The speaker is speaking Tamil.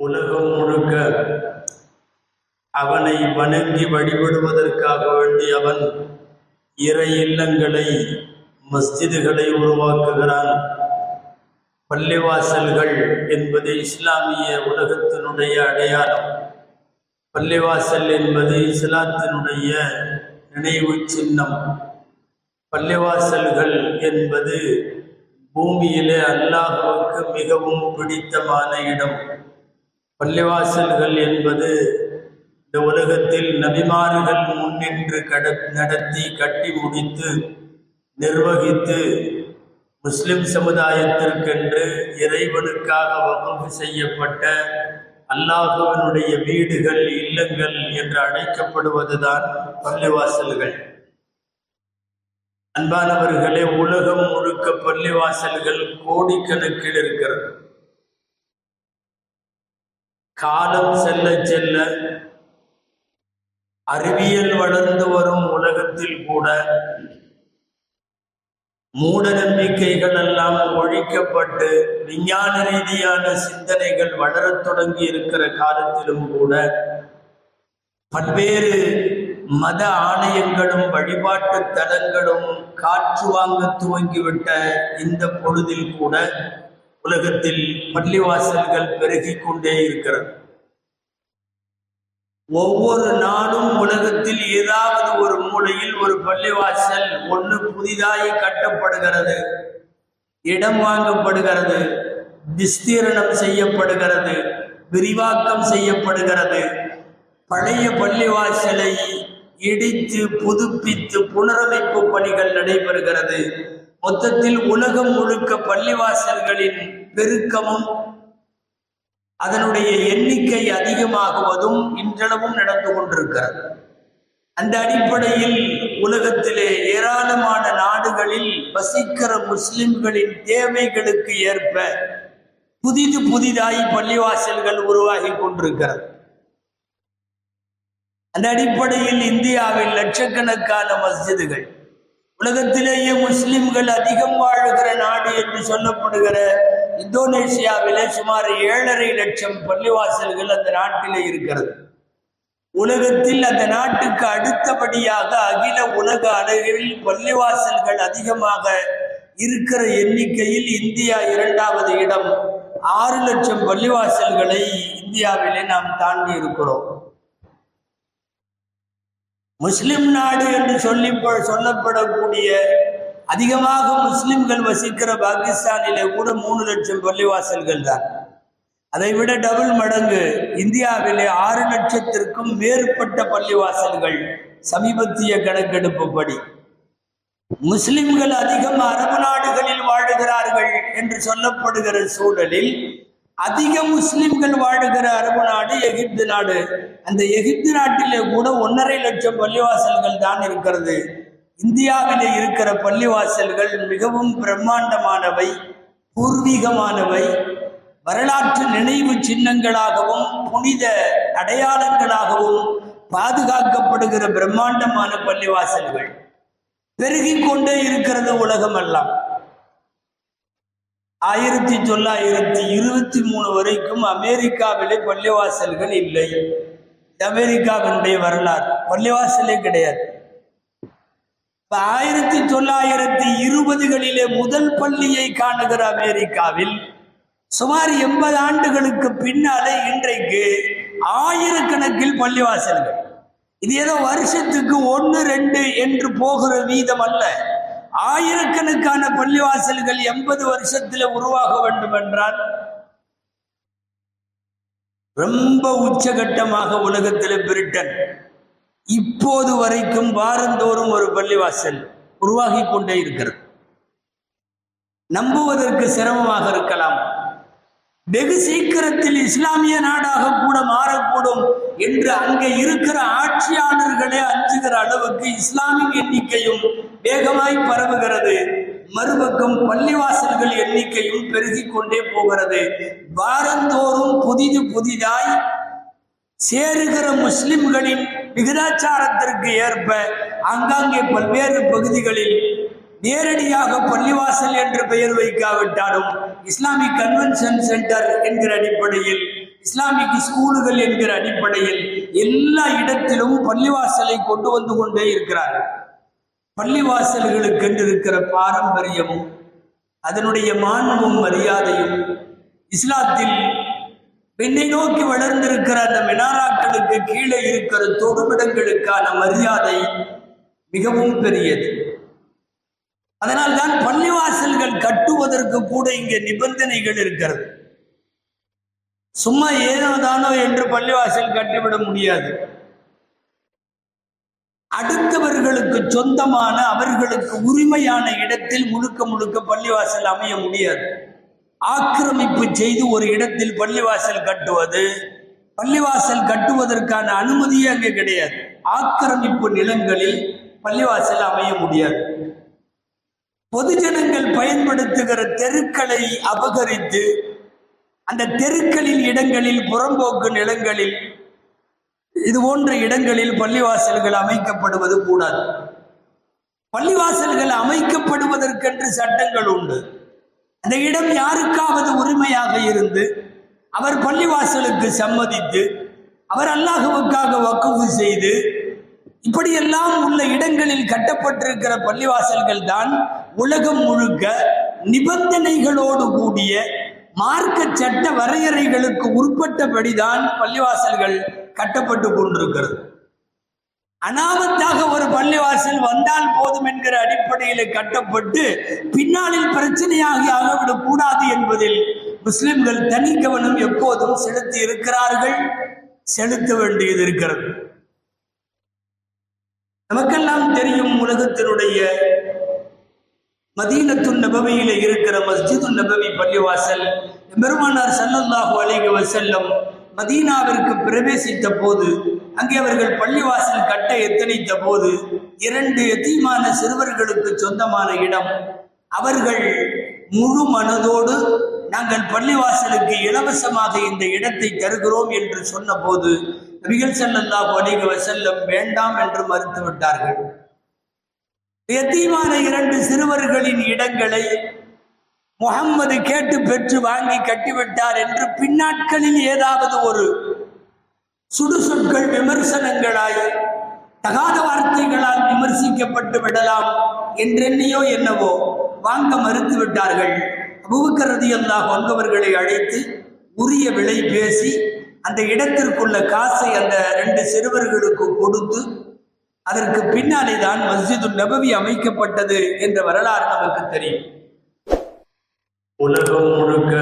உலகம் முழுக்க அவனை வணங்கி வழிபடுவதற்காக வேண்டி அவன் இறை இல்லங்களை மஸ்ஜிதுகளை உருவாக்குகிறான். பள்ளிவாசல்கள் என்பது இஸ்லாமிய உலகத்தினுடைய அடையாளம். பள்ளிவாசல் என்பது இஸ்லாத்தினுடைய நினைவு சின்னம். பள்ளிவாசல்கள் என்பது பூமியிலே அல்லாஹுவுக்கு மிகவும் பிடித்தமான இடம். பள்ளிவாசல்கள் என்பது இந்த உலகத்தில் நபிமார்கள் முன்னின்று கட நடத்தி கட்டி முடித்து நிர்வகித்து முஸ்லிம் சமுதாயத்திற்கென்று இறைவனுக்காக வகுப்பு செய்யப்பட்ட அல்லாஹுவனுடைய வீடுகள் இல்லங்கள் என்று அழைக்கப்படுவதுதான் பள்ளிவாசல்கள். அன்பானவர்களே உலகம் முழுக்க பள்ளிவாசல்கள் கோடிக்கணக்கில் இருக்கிறது. காலம் செல்ல செல்ல அறிவியல் வளர்ந்து வரும் உலகத்தில் கூட மூட நம்பிக்கைகள் எல்லாம் ஒழிக்கப்பட்டு விஞ்ஞான ரீதியான சிந்தனைகள் வளரத் தொடங்கி இருக்கிற காலத்திலும் கூட பல்வேறு மத ஆலயங்களும் வழிபாட்டு தலங்களும் காற்று வாங்க துவங்கிவிட்ட இந்த பொழுதில் கூட உலகத்தில் பள்ளிவாசல்கள் பெருகிக் கொண்டே இருக்கிறது. ஒவ்வொரு நாளும் உலகத்தில் ஏதாவது ஒரு மூலையில் ஒரு பள்ளிவாசல் ஒன்று புதிதாய் கட்டப்படுகிறது இடம் வாங்கப்படுகிறது விஸ்தீரணம் செய்யப்படுகிறது விரிவாக்கம் செய்யப்படுகிறது. பழைய பள்ளிவாசலை இடித்து புதுப்பித்து புனரமைப்பு பணிகள் நடைபெறுகிறது. மொத்தத்தில் உலகம் முழுக்க பள்ளிவாசல்களின் பெருக்கமும் அதனுடைய எண்ணிக்கை அதிகமாகுவதும் இன்றளவும் நடந்து கொண்டிருக்கிறது. அந்த அடிப்படையில் உலகத்திலே ஏராளமான நாடுகளில் வசிக்கிற முஸ்லிம்களின் தேவைகளுக்கு ஏற்ப புதிது புதிதாய் பள்ளிவாசல்கள் உருவாகி கொண்டிருக்கிறது. அந்த அடிப்படையில் இந்தியாவில் லட்சக்கணக்கான மஸ்ஜிதுகள் உலகத்திலேயே முஸ்லிம்கள் அதிகம் வாழுகிற நாடு என்று சொல்லப்படுகிற இந்தோனேஷியாவிலே சுமார் ஏழரை லட்சம் பள்ளிவாசல்கள் அந்த நாட்டிலே இருக்கிறது. உலகத்தில் அந்த நாட்டுக்கு அடுத்தபடியாக அகில உலக அளவில் பள்ளிவாசல்கள் அதிகமாக இருக்கிற எண்ணிக்கையில் இந்தியா இரண்டாவது இடம். ஆறு லட்சம் பள்ளிவாசல்களை இந்தியாவிலே நாம் தாண்டி இருக்கிறோம். முஸ்லிம் நாடு என்று சொல்லி சொல்லப்படக்கூடிய அதிகமாக முஸ்லிம்கள் வசிக்கிற பாகிஸ்தானிலே கூட மூணு லட்சம் பள்ளிவாசல்கள் தான். அதை விட டபுள் மடங்கு இந்தியாவிலே ஆறு லட்சத்திற்கும் மேற்பட்ட பள்ளிவாசல்கள் சமீபத்திய கணக்கெடுப்பு படி. முஸ்லிம்கள் அதிகம் அரபு நாடுகளில் வாழுகிறார்கள் என்று சொல்லப்படுகிற சூழலில் அதிக முஸ்லிம்கள் வாழுகிற அரபு நாடு எகிப்து நாடு. அந்த எகிப்து நாட்டிலே கூட ஒன்றரை லட்சம் பள்ளிவாசல்கள் தான் இருக்கிறது. இந்தியாவிலே இருக்கிற பள்ளிவாசல்கள் மிகவும் பிரம்மாண்டமானவை பூர்வீகமானவை. வரலாற்று நினைவு சின்னங்களாகவும் புனித அடையாளங்களாகவும் பாதுகாக்கப்படுகிற பிரம்மாண்டமான பள்ளிவாசல்கள். பெருகிக் கொண்டே இருக்கிறது உலகமெல்லாம். ஆயிரத்தி தொள்ளாயிரத்தி இருபத்தி மூணு வரைக்கும் அமெரிக்காவிலே பள்ளிவாசல்கள் இல்லை. அமெரிக்காவினுடைய வரலாறு. பள்ளிவாசலே கிடையாது. ஆயிரத்தி தொள்ளாயிரத்தி இருபதுகளிலே முதல் பள்ளியை காணுகிற அமெரிக்காவில் சுமார் எண்பது ஆண்டுகளுக்கு பின்னாலே இன்றைக்கு ஆயிரக்கணக்கில் பள்ளிவாசல்கள். இது ஏதோ வருஷத்துக்கு ஒன்று ரெண்டு என்று போகிற வீதம் அல்ல. ஆயிரக்கணக்கான பள்ளிவாசல்கள் எண்பது வருஷத்தில் உருவாக வேண்டும் என்றால் ரொம்ப உச்சகட்டமாக உலகத்தில் பிரிட்டன் இப்போது வரைக்கும் வாரந்தோறும் ஒரு பள்ளிவாசல் உருவாகி கொண்டே இருக்கிறது. நம்புவதற்கு சிரமமாக இருக்கலாம். வெகு சீக்கிரத்தில் இஸ்லாமிய நாடாக கூட மாற என்று அங்கே இருக்கிற ஆட்சியாளர்களே அஞ்சுகிற அளவுக்கு இஸ்லாமிக் எண்ணிக்கையும் வேகமாய் பரவுகிறது. மறுபக்கம் பள்ளிவாசல்கள் எண்ணிக்கையும் பெருகி கொண்டே போகிறது. வாரந்தோறும் புதிது புதிதாய் சேருகிற முஸ்லிம்களின் விகிதாச்சாரத்திற்கு ஏற்ப ஆங்காங்கே பல்வேறு பகுதிகளில் நேரடியாக பள்ளிவாசல் என்று பெயர் வைக்காவிட்டாலும் இஸ்லாமிக் கன்வென்ஷன் சென்டர் என்கிற அடிப்படையில் இஸ்லாமிக் ஸ்கூலுகள் என்கிற அடிப்படையில் எல்லா இடத்திலும் பள்ளிவாசலை கொண்டு வந்து கொண்டே இருக்கிறார்கள் பள்ளிவாசல்களுக்கென்று இருக்கிற பாரம்பரியமும் அதனுடைய மாண்பும் மரியாதையும் இஸ்லாத்தில் பெண்ணை நோக்கி வளர்ந்திருக்கிற அந்த மினாராக்களுக்கு கீழே இருக்கிற தொடுமிடங்களுக்கான மரியாதை மிகவும் பெரியது. அதனால்தான் பள்ளிவாசல்கள் கட்டுவதற்கு கூட இங்கே நிபந்தனைகள் இருக்கிறது. சும்மா ஏனோ தானோ என்று பள்ளிவாசல் கட்டிவிட முடியாது. அடுத்தவர்களுக்கு சொந்தமான அவர்களுக்கு உரிமையான இடத்தில் முழுக்க முழுக்க பள்ளிவாசல் அமைய முடியாது. ஆக்கிரமிப்பு செய்து ஒரு இடத்தில் பள்ளிவாசல் கட்டுவது பள்ளிவாசல் கட்டுவதற்கான அனுமதியே அங்கே கிடையாது. ஆக்கிரமிப்பு நிலங்களில் பள்ளிவாசல் அமைய முடியாது. பொதுஜனங்கள் பயன்படுத்துகிற தெருக்களை அபகரித்து அந்த தெருக்களின் இடங்களில் புறம்போக்கு நிலங்களில் இது போன்ற இடங்களில் பள்ளிவாசல்கள் அமைக்கப்படுவது கூடாது. பள்ளிவாசல்கள் அமைக்கப்படுவதற்கென்று சட்டங்கள் உண்டு. அந்த இடம் யாருக்காவது உரிமையாக இருந்து அவர் பள்ளிவாசலுக்கு சம்மதித்து அவர் அல்லாஹுவுக்காக வக்குவு செய்து இப்படியெல்லாம் உள்ள இடங்களில் கட்டப்பட்டிருக்கிற பள்ளிவாசல்கள் தான் உலகம் முழுக்க நிபந்தனைகளோடு கூடிய மார்க்க சட்ட வரையறைகளுக்கு உட்பட்டபடிதான் பள்ளிவாசல்கள் கட்டப்பட்டு கொண்டிருக்கிறது. அனாமத்தாக ஒரு பள்ளிவாசல் வந்தால் போதும் என்கிற அடிப்படையில் கட்டப்பட்டு பின்னாளில் பிரச்சனையாகி ஆகவிடக் கூடாது என்பதில் முஸ்லிம்கள் தனி கவனம் எப்போதும் செலுத்தி இருக்கிறார்கள் செலுத்த வேண்டியது இருக்கிறது. நமக்கெல்லாம் தெரியும் உலகத்தினுடைய மதீனத்து நபவியில இருக்கிற மஸ்ஜிது நபவி பள்ளிவாசல் பெருமானார் சல்லல்லாஹு அலைஹி வசல்லம் மதீனாவிற்கு பிரவேசித்த போது அங்கே அவர்கள் பள்ளிவாசல் கட்ட எத்தனித்த போது இரண்டு எத்தீமான சிறுவர்களுக்கு சொந்தமான இடம். அவர்கள் முழு மனதோடு நாங்கள் பள்ளிவாசலுக்கு இலவசமாக இந்த இடத்தை தருகிறோம் என்று சொன்னபோது நபிகள் செல்லல்லா அலைஹி வஸல்லம் வேண்டாம் என்று மறுத்துவிட்டார்கள் எத்தீமான இரண்டு சிறுவர்களின் இடங்களை முகம்மது கேட்டு பெற்று வாங்கி கட்டிவிட்டார் என்று பின்னாட்களில் ஏதாவது ஒரு சுடுசொற்கள் விமர்சனங்களாய் தகாத வார்த்தைகளால் விமர்சிக்கப்பட்டு விடலாம் என்றென்னையோ என்னவோ வாங்க மறுத்து விட்டார்கள். அபுபக்கரதி அல்லாஹ் வந்தவர்களை அழைத்து உரிய விலை பேசி அந்த இடத்திற்குள்ள காசை அந்த ரெண்டு சிறுவர்களுக்கு கொடுத்து அதற்கு பின்னாலே தான் மஸ்ஜிது நபவி அமைக்கப்பட்டது என்ற வரலாறு நமக்கு தெரியும். உலகம் முழுக்க